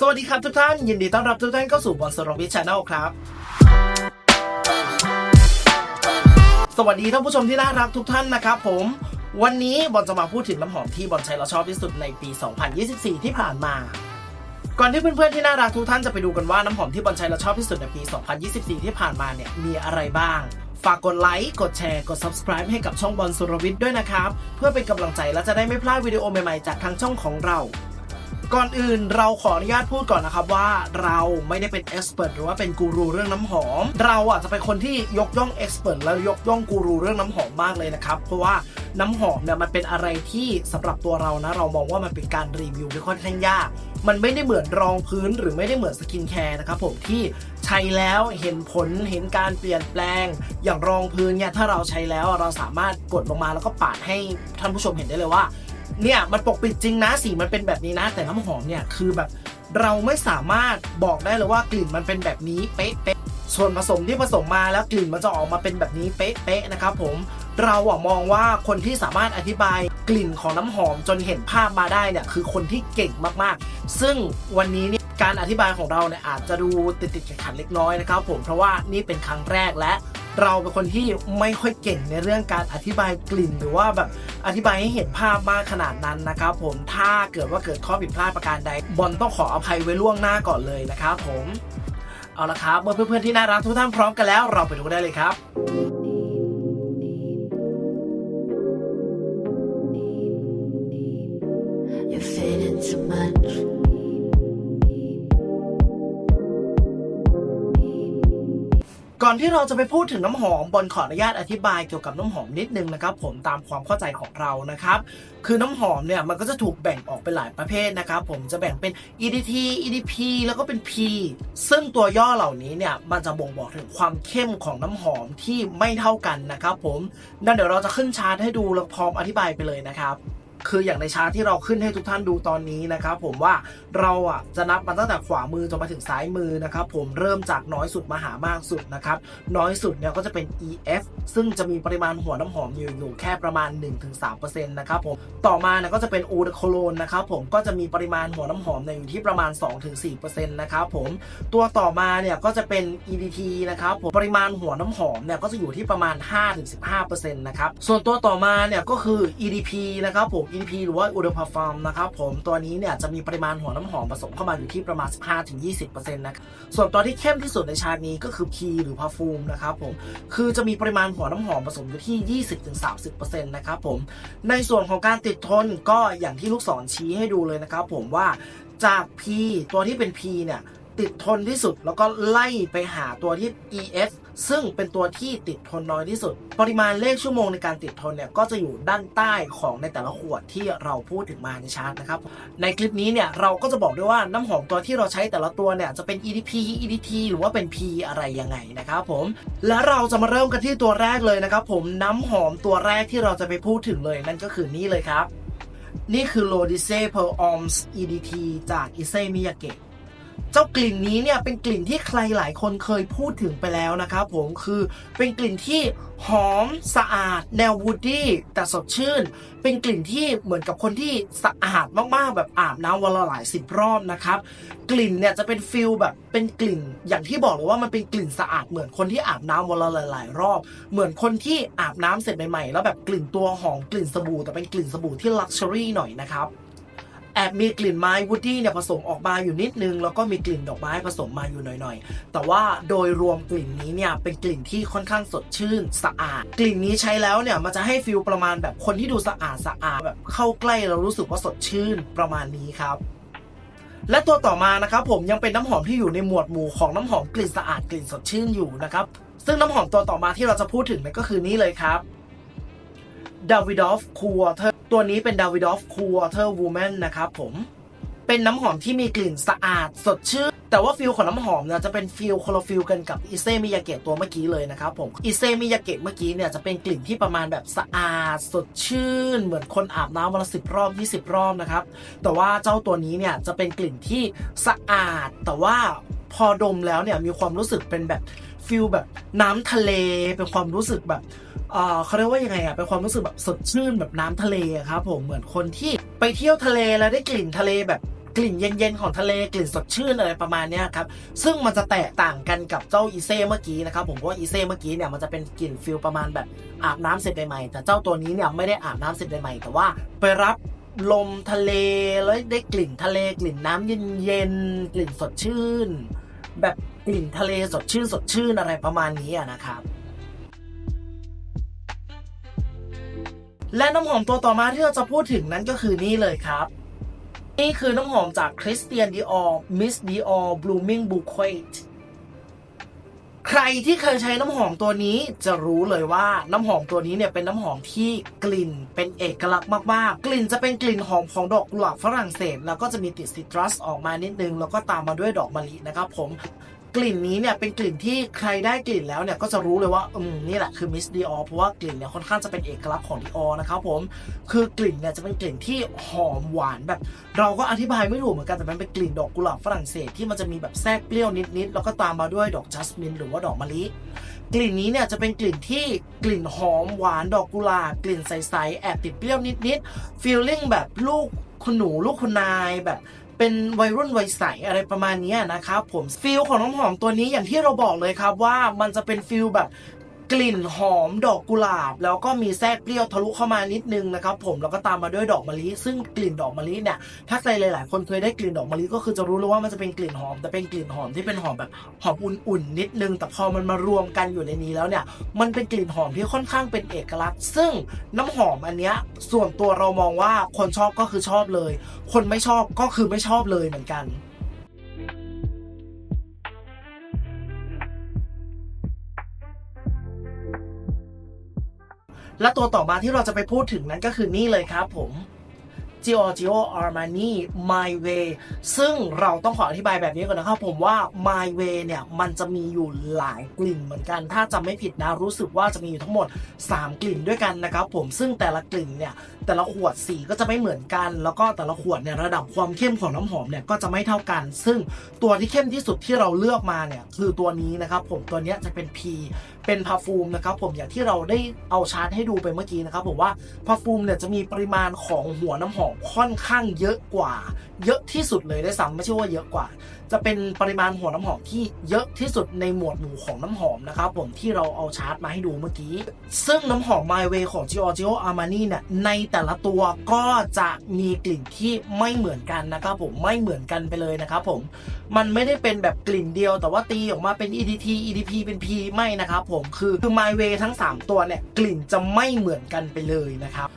สวัสดีครับทุกท่าน ยินดีต้อนรับทุกท่านเข้าสู่บอลสโรวิชชาแนลครับ สวัสดีท่านผู้ชมที่น่ารักทุกท่านนะครับผม วันนี้บอลจะมาพูดถึงน้ำหอมที่บอลใช้แล้วชอบที่สุดในปี 2024 ที่ผ่านมา ก่อนที่เพื่อนๆที่น่ารักทุกท่านจะไปดูกันว่าน้ำหอมที่บอลใช้แล้วชอบที่สุดในปี 2024 ที่ผ่านมาเนี่ยมีอะไรบ้างฝากกดไลค์ กดแชร์ กด subscribe ให้กับช่องบอลสุรวิทย์ด้วยนะครับ เพื่อเป็นกำลังใจและจะได้ไม่พลาดวิดีโอใหม่ ๆ จากทางช่องของเรา ก่อนอื่นเราขออนุญาตพูดก่อนนะครับว่าเราไม่ได้เป็นเอ็กซ์เพรสหรือว่าเป็นกูรูเรื่องน้ำหอม เราอะจะเป็นคนที่ยกย่องเอ็กซ์เพรสและยกย่องกูรูเรื่องน้ำหอมมากเลยนะครับ เพราะว่าน้ำหอมเนี่ยมันเป็นอะไรที่สำหรับตัวเรานะเรามองว่ามันเป็นการรีวิวที่ค่อนข้างยาก มันไม่ได้เหมือนรองพื้นหรือไม่ได้เหมือนสกินแคร์นะครับผมที่ใช้แล้วเห็นผลเห็นการเปลี่ยนแปลง อย่างรองพื้นเนี่ยถ้าเราใช้แล้วเราสามารถกดลงมาแล้วก็ปาดให้ท่านผู้ชมเห็นได้เลยว่า เนี่ยมันปกปิดจริงนะสีมันเป็นแบบนี้นะ แต่น้ำหอมเนี่ยคือแบบเราไม่สามารถบอกได้เลยว่ากลิ่นมันเป็นแบบนี้เป๊ะๆส่วนผสมที่ผสมมาแล้วกลิ่นมันจะออกมาเป็นแบบนี้เป๊ะๆนะครับผมเราอะมองว่าคนที่สามารถอธิบายกลิ่นของน้ำหอมจนเห็นภาพมาได้เนี่ยคือคนที่เก่งมากๆ ซึ่งวันนี้เนี่ยการอธิบายของเราเนี่ยอาจจะดูติดๆขัดๆเล็กน้อยนะครับผมเพราะว่านี่เป็นครั้งแรกและ เราเป็นคนที่ไม่ค่อยเก่งในเรื่องการอธิบายกลิ่น หรือว่าแบบอธิบายให้เห็นภาพมากขนาดนั้นนะครับผมถ้าเกิดว่าเกิดข้อผิดพลาดประการใด บอลต้องขออภัยไว้ล่วงหน้าก่อนเลยนะครับผมเอาละครับเมื่อเพื่อนๆที่น่ารักทุกท่านพร้อมกันแล้ว เราไปดูกันได้เลยครับ ก่อนที่เราจะไปพูดถึงน้ำหอมบอลขออนุญาตอธิบายเกี่ยวกับน้ำหอมนิดนึงนะครับ ผมตามความเข้าใจของเรานะครับ คือน้ำหอมเนี่ยมันก็จะถูกแบ่งออกเป็นหลายประเภทนะครับ ผมจะแบ่งเป็น EDT EDP แล้วก็เป็น P ซึ่งตัวย่อเหล่านี้เนี่ยมันจะบ่งบอกถึงความเข้มของน้ำหอมที่ไม่เท่ากันนะครับ ผมนั่นเดี๋ยวเราจะขึ้นชาร์ตให้ดูแล้วพร้อมอธิบายไปเลยนะครับ คืออย่างในชาร์ตที่เราขึ้นให้ทุกท่านดูตอนนี้นะครับผมว่าเราอะจะนับมาตั้งแต่ขวามือจนมาถึงซ้ายมือนะครับผมเริ่มจากน้อยสุดมาหามากสุดนะครับน้อยสุดเนี่ยก็จะเป็น EF ซึ่งจะมีปริมาณหัวน้ำหอมอยู่อยู่แค่ประมาณ 1-3%นะครับผมต่อมาเนี่ยก็จะเป็น Eau de Cologne นะครับผมก็จะมีปริมาณหัวน้ำหอมเนี่ยอยู่ที่ประมาณ 2-4%นะครับผมตัวต่อมาเนี่ยก็จะเป็น EDT นะครับผมปริมาณหัวน้ำหอมเนี่ยก็จะอยู่ที่ประมาณ 5-15%นะครับส่วนตัวต่อมาเนี่ยก็คือ EDP นะครับผม EDP หรือว่า Eau de Parfum นะครับผมตัวนี้เนี่ยจะมีปริมาณหัวน้ำหอมผสมเข้ามาอยู่ที่ประมาณ 15-20%นะครับส่วนตัวที่เข้มที่สุดในชาตินี้ก็คือ P หรือ Parfum นะครับผมคือจะมีปริมาณหัวน้ำหอมผสมอยู่ที่ 20-30%นะครับผมในส่วนของการติดทนก็อย่างที่ลูกศรชี้ให้ดูเลยนะครับผมว่าจาก P ตัวที่เป็น P เนี่ย ติดทนที่สุด แล้วก็ไล่ไปหาตัวที่ EF ซึ่งเป็นตัวที่ติดทนน้อยที่สุด ปริมาณเลขชั่วโมงในการติดทนเนี่ยก็จะอยู่ด้านใต้ของในแต่ละขวดที่เราพูดถึงมาในชาร์ตนะครับ ในคลิปนี้เนี่ยเราก็จะบอกด้วยว่าน้ำหอมตัวที่เราใช้แต่ละตัวเนี่ยจะเป็น EDP EDT หรือว่าเป็น P อะไรยังไงนะครับผม และเราจะมาเริ่มกันที่ตัวแรกเลยนะครับผมน้ำหอมตัวแรกที่เราจะไปพูดถึงเลยนั่นก็คือนี่เลยครับ นี่คือ l o d i c e Per Oms EDT จาก i s e Miyake เเจ้ากลิ่นนี้เนี่ยเป็นกลิ่นที่ใครหลายคนเคยพูดถึงไปแล้วนะครับผมคือเป็นกลิ่นที่หอมสะอาด แนววูดดี้แต่สดชื่น เป็นกลิ่นที่เหมือนกับคนที่สะอาดมากๆ แบบอาบน้ำวันละหลายสิบรอบนะครับกลิ่นเนี่ยจะเป็นฟิลแบบเป็นกลิ่น อย่างที่บอกเลยว่ามันเป็นกลิ่นสะอาดเหมือนคนที่อาบน้ำวันละหลาย ๆ รอบ เหมือนคนที่อาบน้ำเสร็จใหม่ๆแล้วแบบกลิ่นตัวหอมกลิ่นสบู่แต่เป็นกลิ่นสบู่ที่ลักชัวรี่หน่อยนะครับ อบมีกลิ่นไม้วูดดี้เนี่ยผสมออกมาอยู่นิดนึง แล้วก็มีกลิ่นดอกไม้ผสมมาอยู่หน่อยๆ แต่ว่าโดยรวมกลิ่นนี้เนี่ยเป็นกลิ่นที่ค่อนข้างสดชื่นสะอาด กลิ่นนี้ใช้แล้วเนี่ยมันจะให้ฟิลประมาณแบบคนที่ดูสะอาดสะอาดแบบเข้าใกล้เรารู้สึกว่าสดชื่นประมาณนี้ครับและตัวต่อมานะครับผมยังเป็นน้ำหอมที่อยู่ในหมวดหมู่ของน้ำหอมกลิ่นสะอาดกลิ่นสดชื่นอยู่นะครับซึ่งน้ำหอมตัวต่อมาที่เราจะพูดถึงนั่นก็คือนี้เลยครับ ดาวิดอฟคูวเทอร์ตัวนี้เป็นดาวิดอฟคูวเทอร์วูแมนนะครับผม เป็นน้ำหอมที่มีกลิ่นสะอาดสดชื่น แต่ว่าฟิลของน้ำหอมเนี่ยจะเป็นฟิลคนละฟิลกันกับอิเซมิยาเกะตัวเมื่อกี้เลยนะครับผม อิเซมิยาเกะเมื่อกี้เนี่ยจะเป็นกลิ่นที่ประมาณแบบสะอาดสดชื่น เหมือนคนอาบน้ำวันละสิบรอบ20รอบนะครับ แต่ว่าเจ้าตัวนี้เนี่ยจะเป็นกลิ่นที่สะอาด แต่ว่าพอดมแล้วเนี่ยมีความรู้สึกเป็นแบบ ฟิลแบบน้ำทะเลเป็นความรู้สึกแบบเขาเรียกว่ายังไงอะเป็นความรู้สึกแบบสดชื่นแบบน้ำทะเลครับผมเหมือนคนที่ไปเที่ยวทะเลแล้วได้กลิ่นทะเลแบบกลิ่นเย็นๆของทะเลกลิ่นสดชื่นอะไรประมาณนี้ครับซึ่งมันจะแตกต่างกันกับเจ้าอีเซ่เมื่อกี้นะครับผมเพราะว่าอีเซ่เมื่อกี้เนี่ยมันจะเป็นกลิ่นฟิลประมาณแบบอาบน้ำเสร็จใหม่ๆแต่เจ้าตัวนี้เนี่ยไม่ได้อาบน้ำเสร็จใหม่ๆแต่ว่าไปรับลมทะเลแล้วได้กลิ่นทะเลกลิ่นน้ำเย็นๆกลิ่นสดชื่น แบบ กลิ่นทะเลสดชื่นสดชื่นอะไรประมาณนี้อะนะครับ และน้ำหอมตัวต่อมาที่เราจะพูดถึงนั้นก็คือนี่เลยครับ นี่คือน้ำหอมจาก Christian Dior Miss Dior Blooming Bouquet ใครที่เคยใช้น้ำหอมตัวนี้จะรู้เลยว่าน้ำหอมตัวนี้เนี่ยเป็นน้ำหอมที่กลิ่นเป็นเอกลักษณ์มากๆ กลิ่นจะเป็นกลิ่นหอมของดอกกุหลาบฝรั่งเศส แล้วก็จะมีติดซิตรัสออกมานิดนึง แล้วก็ตามมาด้วยดอกมะลินะครับผม ลิ่นนี้เนี่ยเป็นกลิ่นที่ใครได้กลิ่นแล้วเนี่ยก็จะรู้เลยว่าอืมนี่แหละคือมิสดีออเพราะว่ากลิ่นเนี่ยค่อนข้างจะเป็นเอกลักษณ์ของดีออนะครับผมคือกลิ่นเนี่ยจะเป็นกลิ่นที่หอมหวานแบบ เราก็อธิบายไม่ถูกเหมือนกันแต่มันเป็นกลิ่นดอกกุหลาบฝรั่งเศสที่มันจะมีแบบแทรกเปรี้ยวนิดๆแล้วก็ตามมาด้วยดอกจัสมินหรือว่าดอกมะลิกลิ่นนี้เนี่ยจะเป็นกลิ่นที่กลิ่นหอมหวานดอกกุหลาบกลิ่นใสๆแอบติดเปรี้ยวนิดๆฟีลลิ่งแบบลูกคุณหนูลูกคุณนายแบบ เป็นวัยรุ่นวัยใสอะไรประมาณนี้นะครับผมฟิลของน้ำหอมตัวนี้อย่างที่เราบอกเลยครับว่ามันจะเป็นฟิลแบบ กลิ่นหอมดอกกุหลาบ แล้วก็มีแทรกเปรี้ยวทะลุเข้ามานิดนึงนะครับผมแล้วก็ตามมาด้วยดอกมะลิ ซึ่งกลิ่นดอกมะลิเนี่ยถ้าใครหลาย ๆ คนเคยได้กลิ่นดอกมะลิก็คือจะรู้เลยว่ามันจะเป็นกลิ่นหอม แต่เป็นกลิ่นหอมที่เป็นหอมแบบหอมอุ่น ๆ นิดนึง แต่พอมันมารวมกันอยู่ในนี้แล้วเนี่ยมันเป็นกลิ่นหอมที่ค่อนข้างเป็นเอกลักษณ์ ซึ่งน้ำหอมอันเนี้ยส่วนตัวเรามองว่าคนชอบก็คือชอบเลย คนไม่ชอบก็คือไม่ชอบเลยเหมือนกัน และตัวต่อมาที่เราจะไปพูดถึงนั้นก็คือนี่เลยครับผม Giorgio Armani My Way ซึ่งเราต้องขออธิบายแบบนี้ก่อนนะครับผมว่า My Way เนี่ย มันจะมีอยู่หลายกลิ่นเหมือนกัน ถ้าจำไม่ผิดนะ รู้สึกว่าจะมีอยู่ทั้งหมด 3 กลิ่นด้วยกันนะครับผมซึ่งแต่ละกลิ่นเนี่ย แต่ละขวดสีก็จะไม่เหมือนกัน แล้วก็แต่ละขวดเนี่ยระดับความเข้มของน้ำหอมเนี่ยก็จะไม่เท่ากัน ซึ่งตัวที่เข้มที่สุดที่เราเลือกมาเนี่ยคือตัวนี้นะครับผมตัวนี้จะเป็น P เป็นพาฟูมนะครับผมอย่างที่เราได้เอาชาร์ตให้ดูไปเมื่อกี้นะครับผมว่าพาฟูมเนี่ยจะมีปริมาณของหัวน้ำหอมค่อนข้างเยอะกว่า เยอะที่สุดเลยได้วยซ้ำไม่ใช่ว่าเยอะกว่า จะเป็นปริมาณหัวน้ำหอมที่เยอะที่สุดในหมวดหมู่ของน้ำหอมนะครับผมที่เราเอาชาร์ตมาให้ดูเมื่อกี้ ซึ่งน้ำหอม My Way ของ Giorgio Armani เนี่ยในแต่ละตัวก็จะมีกลิ่นที่ไม่เหมือนกันนะครับผมไม่เหมือนกันไปเลยนะครับผมมันไม่ได้เป็นแบบกลิ่นเดียว แต่ว่าตีออกมาเป็น EDT EDP เป็น P ไม่นะครับผมคือคือ My Way ทั้ง 3 ตัวเนี่ยกลิ่นจะไม่เหมือนกันไปเลยนะครับ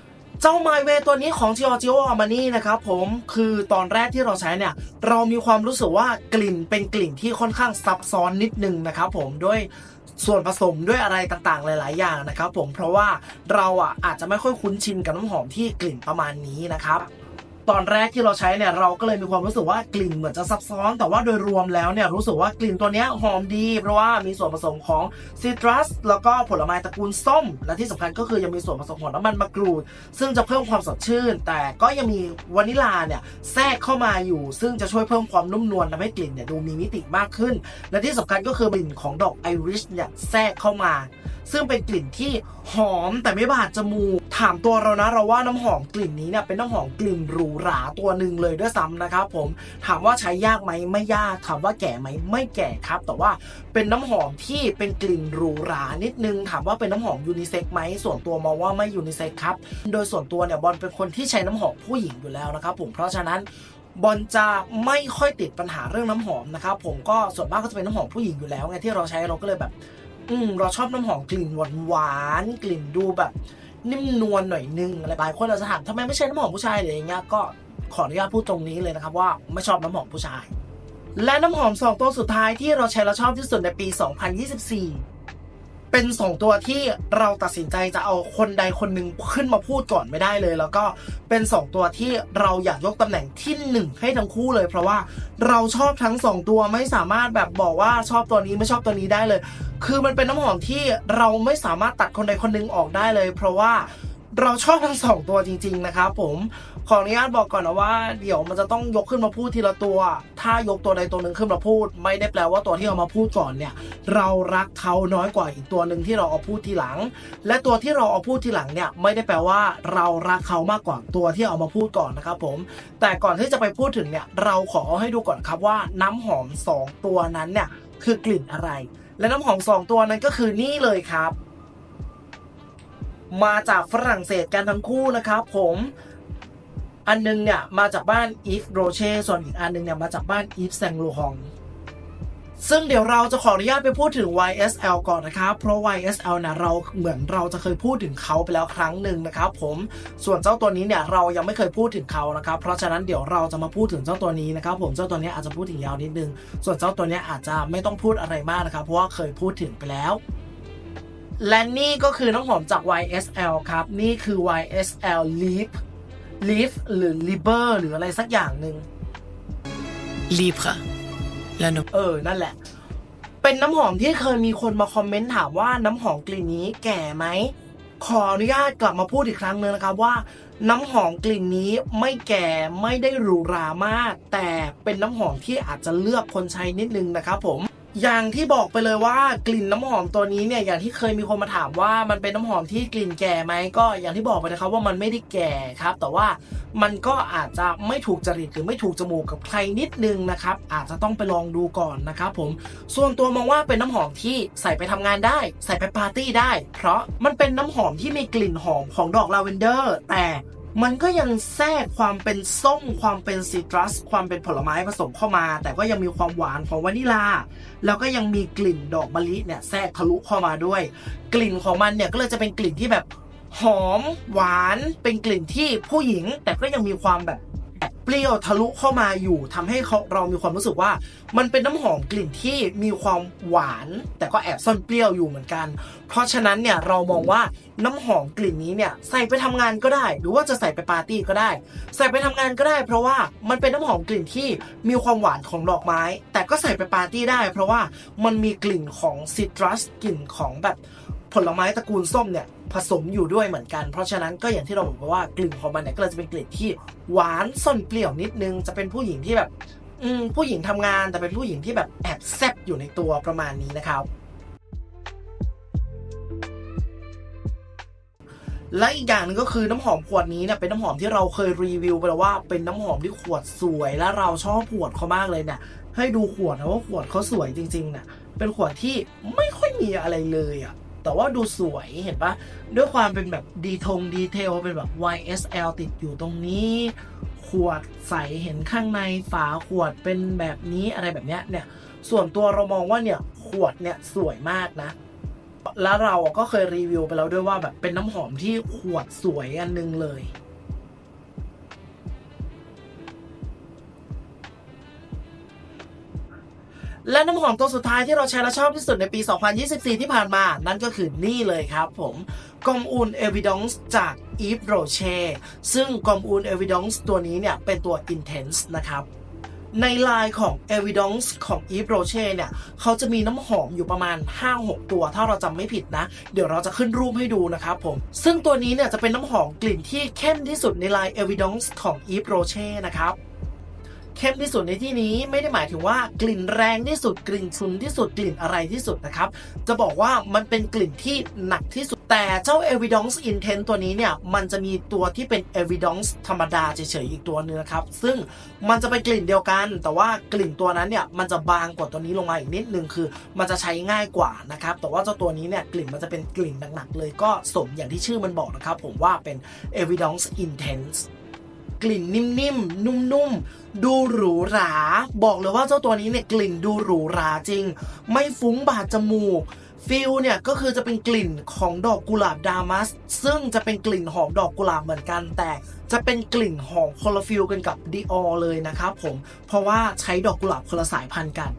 เจ้า My Way ตัวนี้ของ Giorgio Armani นะครับผมคือตอนแรกที่เราใช้เนี่ย เรามีความรู้สึกว่ากลิ่นเป็นกลิ่นที่ค่อนข้างซับซ้อนนิดนึงนะครับผมด้วยส่วนผสมด้วยอะไรต่างๆ หลาย ๆ อย่างนะครับผมเพราะว่าเราอะอาจจะไม่ค่อยคุ้นชินกับน้ำหอมที่กลิ่นประมาณนี้นะครับ ตอนแรกที่เราใช้เนี่ยเราก็เลยมีความรู้สึกว่ากลิ่นเหมือนจะซับซ้อน แต่ว่าโดยรวมแล้วเนี่ยรู้สึกว่ากลิ่นตัวนี้หอมดี เพราะว่ามีส่วนผสมของซิตรัสแล้วก็ผลไม้ตระกูลส้ม และที่สำคัญก็คือยังมีส่วนผสมของน้ำมันมะกรูด ซึ่งจะเพิ่มความสดชื่น แต่ก็ยังมีวานิลาเนี่ยแทรกเข้ามาอยู่ ซึ่งจะช่วยเพิ่มความนุ่มนวลทำให้กลิ่นเนี่ยดูมีมิติมากขึ้น และที่สำคัญก็คือกลิ่นของดอกไอริชเนี่ยแทรกเข้ามา ซึ่งเป็นกลิ่นที่หอมแต่ไม่บาดจมูกถามตัวเรานะเราว่าน้ำหอมกลิ่นนี้เนี่ยเป็นน้ำหอมกลิ่นรูหราตัวหนึ่งเลยด้วยซ้ำนะครับผมถามว่าใช้ยากไหมไม่ยากถามว่าแก่ไหมไม่แก่ครับ แต่ว่าเป็นน้ำหอมที่เป็นกลิ่นหรูหรานิดนึง ถามว่าเป็นน้ำหอมยูนิเซ็กไหมส่วนตัวมองว่าไม่ยูนิเซ็กครับโดยส่วนตัวเนี่ยบอลเป็นคนที่ใช้น้ำหอมผู้หญิงอยู่แล้วนะครับผมเพราะฉะนั้นบอลจะไม่ค่อยติดปัญหาเรื่องน้ำหอมนะครับผมก็ส่วนมากก็จะเป็นน้ำหอมผู้หญิงอยู่แล้วไงที่เราใช้เราก็เลยแบบ อืมเราชอบน้ำหอมกลิ่นหวานหวานกลิ่นดูแบบ นิ่มนวลหน่อยนึงอะไรบางคนเราจะถามทำไมไม่ใช่น้ำหอมผู้ชายหรืออย่างเงี้ยก็ขออนุญาตพูดตรงนี้เลยนะครับว่าไม่ชอบน้ำหอมผู้ชาย และน้ำหอมสองตัวสุดท้ายที่เราใช้แล้วชอบที่สุดในปี 2024 เป็นสองตัวที่เราตัดสินใจจะเอาคนใดคนหนึ่งขึ้นมาพูดก่อนไม่ได้เลย แล้วก็เป็นสองตัวที่เราอยากยกตำแหน่งที่หนึ่งให้ทั้งคู่เลย เพราะว่าเราชอบทั้งสองตัวไม่สามารถแบบบอกว่าชอบตัวนี้ไม่ชอบตัวนี้ได้เลย คือมันเป็นน้ำหอมที่เราไม่สามารถตัดคนใดคนหนึ่งออกได้เลย เพราะว่า เราชอบทั้งสองตัวจริง ๆ นะครับผมขออนุญาตบอกก่อนนะว่า เดี๋ยวมันจะต้องยกขึ้นมาพูดทีละตัว ถ้ายกตัวใดตัวหนึ่งขึ้นมาพูด ไม่ได้แปลว่าตัวที่เอามาพูดก่อนเนี่ย เรารักเขาน้อยกว่าอีกตัวหนึ่งที่เราเอาพูดทีหลัง และตัวที่เราเอาพูดทีหลังเนี่ย ไม่ได้แปลว่าเรารักเขามากกว่าตัวที่เอามาพูดก่อนนะครับผม แต่ก่อนที่จะไปพูดถึงเนี่ย เราขอให้ดูก่อนครับว่าน้ำหอมสองตัวนั้นเนี่ยคือกลิ่นอะไร และน้ำหอมสองตัวนั้นก็คือนี่เลยครับ มาจากฝรั่งเศสกันทั้งคู่นะครับผมอันนึงเนี่ยมาจากบ้านอีฟโรเช่ส่วนอีกอันนึงเนี่ยมาจากบ้านอีฟแซงโลฮองซึ่งเดี๋ยวเราจะขออนุญาตไปพูดถึง YSL ก่อนนะครับ เพราะ YSL เนี่ยเราเหมือนเราจะเคยพูดถึงเขาไปแล้วครั้งหนึ่งนะครับผม ส่วนเจ้าตัวนี้เนี่ยเรายังไม่เคยพูดถึงเขานะครับ เพราะฉะนั้นเดี๋ยวเราจะมาพูดถึงเจ้าตัวนี้นะครับ ผม เจ้าตัวนี้อาจจะพูดถึงยาวนิดนึง ส่วนเจ้าตัวนี้อาจจะไม่ต้องพูดอะไรมากนะครับ เพราะว่าเคยพูดถึงไปแล้ว และนี่ก็คือน้ำหอมจาก YSL ครับ นี่คือ YSL Leaf Leaf หรือ Liber หรืออะไรสักอย่างหนึ่ง Libre. La no. เออ นั่นแหละ เป็นน้ำหอมที่เคยมีคนมาคอมเมนต์ถามว่าน้ำหอมกลิ่นนี้แก่ไหม ขออนุญาตกลับมาพูดอีกครั้งหนึงนะครับว่าน้ำหอมกลิ่นนี้ไม่แก่ไม่ได้หรูหรามาก แต่เป็นน้ำหอมที่อาจจะเลือกคนใช้นิดนึงนะครับผม อย่างที่บอกไปเลยว่ากลิ่นน้ำหอมตัวนี้เนี่ยอย่างที่เคยมีคนมาถามว่ามันเป็นน้ำหอมที่กลิ่นแก่ไหมก็อย่างที่บอกไปนะครับว่ามันไม่ได้แก่ครับ แต่ว่ามันก็อาจจะไม่ถูกจริตหรือไม่ถูกจมูกกับใครนิดนึงนะครับอาจจะต้องไปลองดูก่อนนะครับผมส่วนตัวมองว่าเป็นน้ำหอมที่ใส่ไปทำงานได้ ใส่ไปปาร์ตี้ได้ เพราะมันเป็นน้ำหอมที่มีกลิ่นหอมของดอกลาเวนเดอร์ แต่ มันก็ยังแทรกความเป็นส้ม ความเป็นซิตรัส ความเป็นผลไม้ผสมเข้ามา แต่ก็ยังมีความหวานของวานิลา แล้วก็ยังมีกลิ่นดอกมะลิเนี่ยแทรกทะลุเข้ามาด้วย กลิ่นของมันเนี่ยก็เลยจะเป็นกลิ่นที่แบบหอมหวานเป็นกลิ่นที่ผู้หญิง แต่ก็ยังมีความแบบแอบ เปรี้ยวทะลุเข้ามาอยู่ทำให้เาเรามีความรู้สึกว่า มันเป็นน้ำหอมกลิ่นที่มีความหวาน แต่ก็แอบซ่อนเปรี้ยวอยู่เหมือนกัน เพราะฉะนั้นเนี่ยเรามองว่าน้ำหอมกลิ่นนี้เนี่ยใส่ไปทำงานก็ได้ หรือว่าจะใส่ไปปาร์ตี้ก็ได้ ใส่ไปทำงานก็ได้ เพราะว่ามันเป็นน้ำหอมกลิ่นที่มีความหวานของดอกไม้ แต่ก็ใส่ไปปาร์ตี้ได้ เพราะว่ามันมีกลิ่นของซิตรัสกลิ่นของแบบผลไม้ตระกูลส้มเนี่ย ผสมอยู่ด้วยเหมือนกัน เพราะฉะนั้นก็อย่างที่เราบอกไปว่ากลิ่นของมันเนี่ยก็เลยจะเป็นกลิ่นที่หวานซ่อนเปรี้ยวนิดนึง จะเป็นผู้หญิงที่แบบอืมผู้หญิงทำงานแต่เป็นผู้หญิงที่แบบแอบแซบอยู่ในตัวประมาณนี้นะครับและอีกอย่างหนึงก็คือน้ำหอมขวดนี้เนี่ยเป็นน้ำหอมที่เราเคยรีวิวไปแล้วว่าเป็นน้ำหอมที่ขวดสวยและเราชอบขวดเขามากเลยเนี่ยให้ดูขวดนะว่าขวดเขาสวยจริงๆเนี่ยเป็นขวดที่ไม่ค่อยมีอะไรเลยอะ แต่ว่าดูสวยเห็นปะด้วยความเป็นแบบดีทงดีเทลเป็นแบบ YSL ติดอยู่ตรงนี้ ขวดใสเห็นข้างในฝาขวดเป็นแบบนี้อะไรแบบเนี้ยเนี่ยส่วนตัวเรามองว่าเนี่ยขวดเนี่ยสวยมากนะแล้วเราก็เคยรีวิวไปแล้วด้วยว่าแบบเป็นน้ำหอมที่ขวดสวยอันนึงเลย และน้ำหอมตัวสุดท้ายที่เราใช้และชอบที่สุดในปี 2024 ที่ผ่านมา นั่นก็คือนี่เลยครับผมกอมอูนเอวิดองส์จาก Yves Rocher ซึ่งกอมอูนเอวิดองส์ตัวนี้เนี่ย เป็นตัว Intense นะครับในไลน์ของ Evidence ของ Yves Rocher เนี่ย เขาจะมีน้ำหอมอยู่ประมาณ 5-6 ตัว ถ้าเราจำไม่ผิดนะ เดี๋ยวเราจะขึ้นรูปให้ดูนะครับผม ซึ่งตัวนี้เนี่ยจะเป็นน้ำหอมกลิ่นที่เข้มที่สุดในไลน์ Evidence ของ Yves Rocher นะครับ เข้มที่สุดในที่นี้ไม่ได้หมายถึงว่ากลิ่นแรงที่สุดกลิ่นชุนที่สุดกลิ่นอะไรที่สุดนะครับ จะบอกว่ามันเป็นกลิ่นที่หนักที่สุด แต่เจ้า Evidence Intense ตัวนี้เนี่ยมันจะมีตัวที่เป็น Evidence ธรรมดาเฉยๆอีกตัวนึงนะครับ ซึ่งมันจะเป็นกลิ่นเดียวกัน แต่ว่ากลิ่นตัวนั้นเนี่ยมันจะบางกว่าตัวนี้ลงมาอีกนิดนึงคือ มันจะใช้ง่ายกว่านะครับแต่ว่าเจ้าตัวนี้เนี่ยกลิ่นมันจะเป็นกลิ่นหนักๆเลยก็สมอย่างที่ชื่อมันบอกนะครับผมว่าเป็น Evidence Intense กลิ่นนิ่มๆ นุ่มๆ ดูหรูหรา บอกเลยว่าเจ้าตัวนี้เนี่ยกลิ่นดูหรูหราจริง ไม่ฟุ้งบาดจมูกฟิลเนี่ยก็คือจะเป็นกลิ่นของดอกกุหลาบดามัส ซึ่งจะเป็นกลิ่นหอมดอกกุหลาบเหมือนกันแต่จะเป็นกลิ่นหอมคนละฟิลกันกับดีออเลยนะครับผมเพราะว่าใช้ดอกกุหลาบคนละสายพันธุ์กัน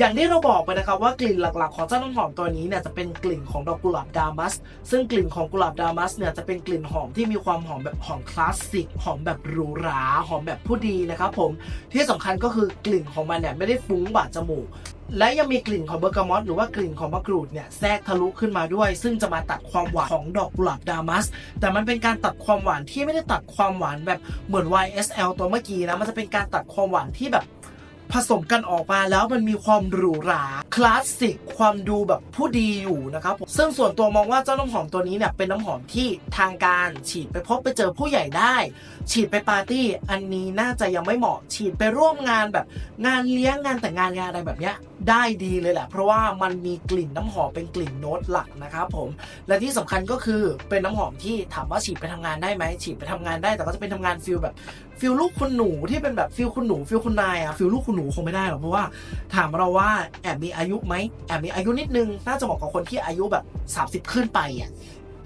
อย่างที่เราบอกไปนะครับว่ากลิ่นหลักๆ ของเจ้าน้ำหอมตัวนี้เนี่ยจะเป็นกลิ่นของดอกกุหลาบดามัส ซึ่งกลิ่นของกุหลาบดามัสเนี่ยจะเป็นกลิ่นหอมที่มีความหอมแบบหอมคลาสสิกหอมแบบหรูหราหอมแบบผู้ดีนะครับผมที่สำคัญก็คือกลิ่นของมันเนี่ยไม่ได้ฟุ้งบาดจมูกและยังมีกลิ่นของเบอร์กามอตหรือว่ากลิ่นของมะกรูดเนี่ยแทรกทะลุขึ้นมาด้วย ซึ่งจะมาตัดความหวานของดอกกุหลาบดามัส แต่มันเป็นการตัดความหวานที่ไม่ได้ตัดความหวานแบบเหมือน YSL ตัวเมื่อกี้นะมันจะเป็นการตัดความหวานที่แบบ ผสมกันออกมาแล้วมันมีความหรูหราคลาสสิกความดูแบบผู้ดีอยู่นะครับผมซึ่งส่วนตัวมองว่าเจ้าน้ำหอมตัวนี้เนี่ยเป็นน้ำหอมที่ทางการฉีดไปพบไปเจอผู้ใหญ่ได้ ฉีดไปปาร์ตี้ อันนี้น่าจะยังไม่เหมาะ ฉีดไปร่วมงานแบบงานเลี้ยงงานแต่งงานงานอะไรแบบเนี้ยได้ดีเลยแหละ เพราะว่ามันมีกลิ่นน้ำหอมเป็นกลิ่นโน้ตหลักนะครับผมและที่สำคัญก็คือเป็นน้ำหอมที่ถามว่าฉีดไปทำงานได้ไหมฉีดไปทำงานได้แต่ก็จะเป็นทำงานฟิลแบบฟิลลูกคุณหนูที่เป็นแบบฟิลคุณหนูฟิลคุณนายอะฟิลลูกคุณหนูคงไม่ได้หรอกเพราะว่าถามเราว่าแอบมีอายุไหมแอบมีอายุนิดนึง น่าจะเหมาะกับคนที่อายุแบบ 30 ขึ้นไปอะ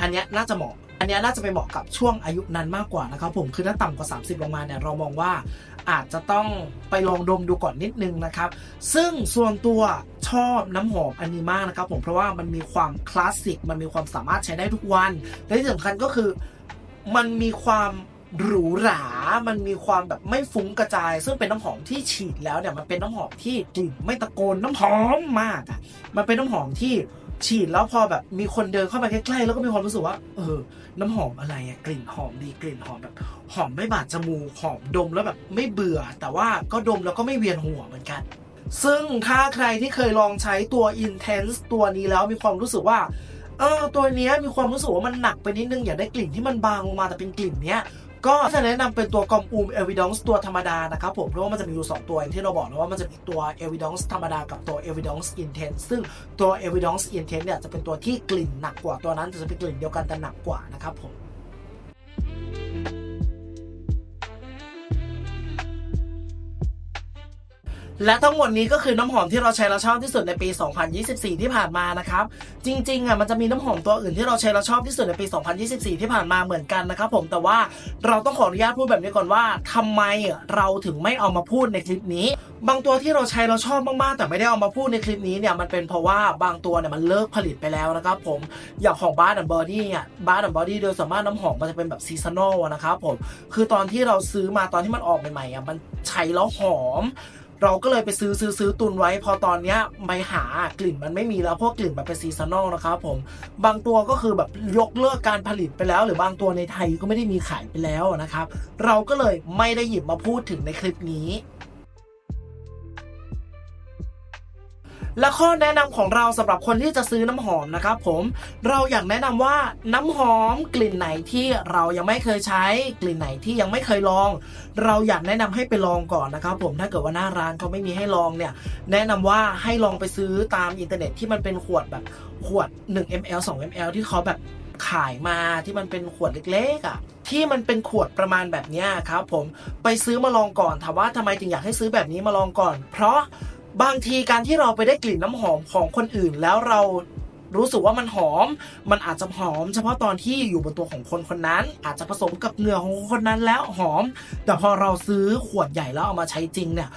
อันเนี้ยน่าจะเหมาะ อันเนี้ยน่าจะไปเหมาะกับช่วงอายุนั้นมากกว่านะครับผมคือถ้าต่ำกว่า 30 ลงมาเนี่ยเรามองว่าอาจจะต้องไปลองดมดูก่อนนิดนึงนะครับ ซึ่งส่วนตัวชอบน้ำหอมอันนี้มากนะครับผมเพราะว่ามันมีความคลาสสิกมันมีความสามารถใช้ได้ทุกวันและที่สำคัญก็คือมันมีความ หรูหรา มันมีความแบบไม่ฟุ้งกระจาย ซึ่งเป็นน้ำหอมที่ฉีดแล้วเนี่ยมันเป็นน้ำหอมที่กลิ่นไม่ตะโกนน้ำหอมมากอะ มันเป็นน้ำหอมที่ฉีดแล้วพอแบบมีคนเดินเข้ามาใกล้ๆแล้วก็มีความรู้สึกว่า เออ น้ำหอมอะไรอะกลิ่นหอมดีกลิ่นหอมแบบหอมไม่บาดจมูกหอมดมแล้วแบบไม่เบื่อ แต่ว่าก็ดมแล้วก็ไม่เวียนหัวเหมือนกัน ซึ่งถ้าใครที่เคยลองใช้ตัว Intense ตัวนี้แล้วมีความรู้สึกว่าเออตัวนี้มีความรู้สึกว่ามันหนักไปนิดนึงอยากได้กลิ่นที่มันบางลงมาแต่เป็นกลิ่นเนี้ย ก็จะแนะนำเป็นตัวกอมอูมเอวิดองส์ตัวธรรมดานะครับผมเพราะว่ามันจะมีอยู่ 2 ตัวอย่างที่เราบอกนะว่ามันจะมีตัวเอวิดองส์ธรรมดากับตัวเอวิดองส์อินเทนซึ่งตัวเอวิดองส์อินเทนเนี่ยจะเป็นตัวที่กลิ่นหนักกว่าตัวนั้นแต่จะเป็นกลิ่นเดียวกันแต่หนักกว่านะครับผม และทั้งหมดนี้ก็คือน้ำหอมที่เราใช้แล้วชอบที่สุดในปี 2024 ที่ผ่านมานะครับ จริงๆอะมันจะมีน้ำหอมตัวอื่นที่เราใช้แล้วชอบที่สุดในปี 2024 ที่ผ่านมาเหมือนกันนะครับผมแต่ว่าเราต้องขออนุญาตพูดแบบนี้ก่อนว่าทำไมเราถึงไม่เอามาพูดในคลิปนี้ บางตัวที่เราใช้เราชอบมากๆ แต่ไม่ได้เอามาพูดในคลิปนี้เนี่ยมันเป็นเพราะว่าบางตัวเนี่ยมันเลิกผลิตไปแล้วนะครับผมอย่างของบ้านอันบอดี้อะบ้านอันบอดี้โดยส่วนมากน้ำหอมมันจะเป็นแบบซีซันอลนะครับผมคือตอนที่เราซื้อมาตอนที่มันออกใหม่ๆอะมันใช้แล้วหอม เราก็เลยไปซื้อซื้อซื้อตุนไว้ พอตอนเนี้ยไปหากลิ่นมันไม่มีแล้วเพราะกลิ่นมันเป็นซีซันอลนะครับผมบางตัวก็คือแบบยกเลิกการผลิตไปแล้ว หรือบางตัวในไทยก็ไม่ได้มีขายไปแล้วนะครับ เราก็เลยไม่ได้หยิบมาพูดถึงในคลิปนี้ และข้อแนะนำของเราสำหรับคนที่จะซื้อน้ำหอมนะครับผมเราอยากแนะนำว่าน้ำหอมกลิ่นไหนที่เรายังไม่เคยใช้ กลิ่นไหนที่ยังไม่เคยลอง เราอยากแนะนำให้ไปลองก่อนนะครับผมถ้าเกิดว่าหน้าร้านเขาไม่มีให้ลองเนี่ยแนะนำว่าให้ลองไปซื้อตามอินเทอร์เน็ตที่มันเป็นขวดแบบขวด 1 ml 2 ml ที่เขาแบบขายมาที่มันเป็นขวดเล็กๆอะที่มันเป็นขวดประมาณแบบนี้ครับผมไปซื้อมาลองก่อนถามว่าทำไมถึงอยากให้ซื้อแบบนี้มาลองก่อน เพราะ บางทีการที่เราไปได้กลิ่นน้ำหอมของคนอื่นแล้วเรารู้สึกว่ามันหอม มันอาจจะหอม เฉพาะตอนที่อยู่บนตัวของคนคนนั้น อาจจะผสมกับเหงื่อของคนนั้นแล้วหอม แต่พอเราซื้อขวดใหญ่แล้วเอามาใช้จริงเนี่ย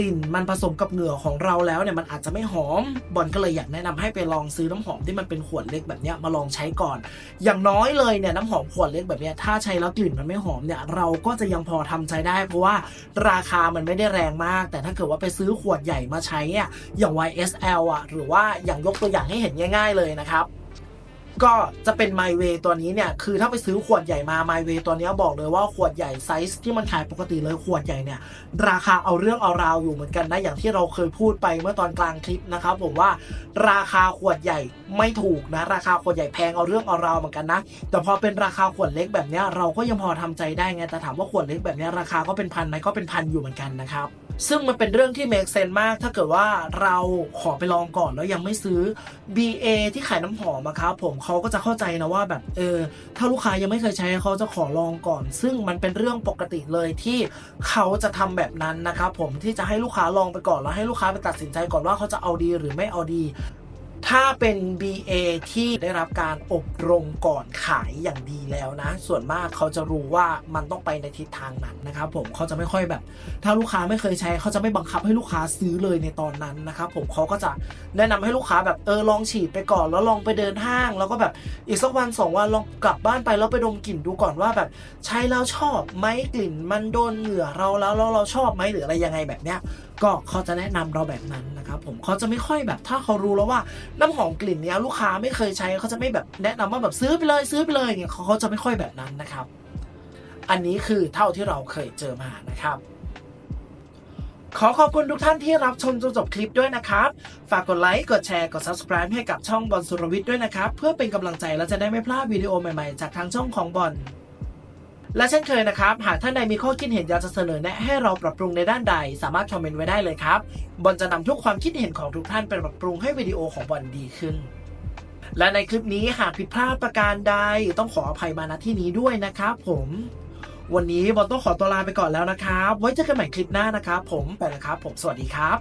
ลิ่นมันผสมกับเหงื่อของเราแล้วเนี่ยมันอาจจะไม่หอม บอลก็เลยอยากแนะนำให้ไปลองซื้อน้ำหอมที่มันเป็นขวดเล็กแบบนี้มาลองใช้ก่อน อย่างน้อยเลยเนี่ยน้ำหอมขวดเล็กแบบนี้ถ้าใช้แล้วกลิ่นมันไม่หอมเนี่ยเราก็จะยังพอทำใจได้ เพราะว่าราคามันไม่ได้แรงมาก แต่ถ้าเกิดว่าไปซื้อขวดใหญ่มาใช้อะอย่าง YSL อะหรือว่าอย่างยกตัวอย่างให้เห็นง่าย ๆเลยนะครับ ก็จะเป็น My Way ตัวนี้เนี่ย คือถ้าไปซื้อขวดใหญ่มา My Way ตัวนี้บอกเลยว่าขวดใหญ่ไซส์ที่มันขายปกติเลยขวดใหญ่เนี่ย ราคาเอาเรื่องเอาราวอยู่เหมือนกันนะ อย่างที่เราเคยพูดไปเมื่อตอนกลางคลิปนะครับผมว่าราคาขวดใหญ่ไม่ถูกนะ ราคาขวดใหญ่แพงเอาเรื่องเอาราวเหมือนกันนะ แต่พอเป็นราคาขวดเล็กแบบนี้เราก็ยังพอทำใจได้ไงแต่ถามว่าขวดเล็กแบบนี้ราคาก็เป็นพันไหมก็เป็นพันอยู่เหมือนกันนะครับ ซึ่งมันเป็นเรื่องที่ make sense มาก ถ้าเกิดว่าเราขอไปลองก่อนแล้วยังไม่ซื้อ BA ที่ขายน้ำหอมอะครับผมเขาก็จะเข้าใจนะว่าแบบเออถ้าลูกค้ายังไม่เคยใช้เขาจะขอลองก่อน ซึ่งมันเป็นเรื่องปกติเลยที่เขาจะทำแบบนั้นนะครับผมที่จะให้ลูกค้าลองไปก่อนแล้วให้ลูกค้าไปตัดสินใจก่อนว่าเขาจะเอาดีหรือไม่เอาดี ถ้าเป็น BA ที่ได้รับการอบรมก่อนขายอย่างดีแล้วนะ ส่วนมากเขาจะรู้ว่ามันต้องไปในทิศทางนั้นนะครับผมเขาจะไม่ค่อยแบบ ถ้าลูกค้าไม่เคยใช้เขาจะไม่บังคับให้ลูกค้าซื้อเลยในตอนนั้นนะครับผมเขาก็จะแนะนำให้ลูกค้าแบบเออลองฉีดไปก่อน แล้วลองไปเดินห้าง แล้วก็แบบอีกสักวันสองวันลองกลับบ้านไปแล้วไปดมกลิ่นดูก่อนว่าแบบใช้แล้วชอบไหมกลิ่นมันโดนเหงื่อเราแล้วแล้วเราชอบไหมหรืออะไรยังไงแบบเนี้ย ก็เขาจะแนะนำเราแบบนั้นนะครับผมเขาจะไม่ค่อยแบบถ้าเขารู้แล้วว่าน้ำหอมกลิ่นเนี้ยลูกค้าไม่เคยใช้เขาจะไม่แบบแนะนำว่าแบบซื้อไปเลยซื้อไปเลยอย่างเงี้ยเขาเขาจะไม่ค่อยแบบนั้นนะครับ อันนี้คือเท่าที่เราเคยเจอมานะครับขอขอบคุณทุกท่านที่รับชมจนจบคลิปด้วยนะครับ ฝากกดไลค์ กดแชร์ กด subscribe ให้กับช่องบอลสุรวิทย์ด้วยนะครับ เพื่อเป็นกำลังใจและจะได้ไม่พลาดวิดีโอใหม่ๆ จากทางช่องของบอล และเช่นเคยนะครับ หากท่านใดมีข้อคิดเห็นอยากจะเสนอแนะให้เราปรับปรุงในด้านใด สามารถคอมเมนต์ไว้ได้เลยครับบอลจะนำทุกความคิดเห็นของทุกท่านไปปรับปรุงให้วิดีโอของบอลดีขึ้น และในคลิปนี้หากผิดพลาดประการใดต้องขออภัยมาณที่นี้ด้วยนะครับผมวันนี้บอลต้องขอตัวลาไปก่อนแล้วนะครับ ไว้เจอกันใหม่คลิปหน้านะครับ ผมไปแล้วครับ ผมสวัสดีครับ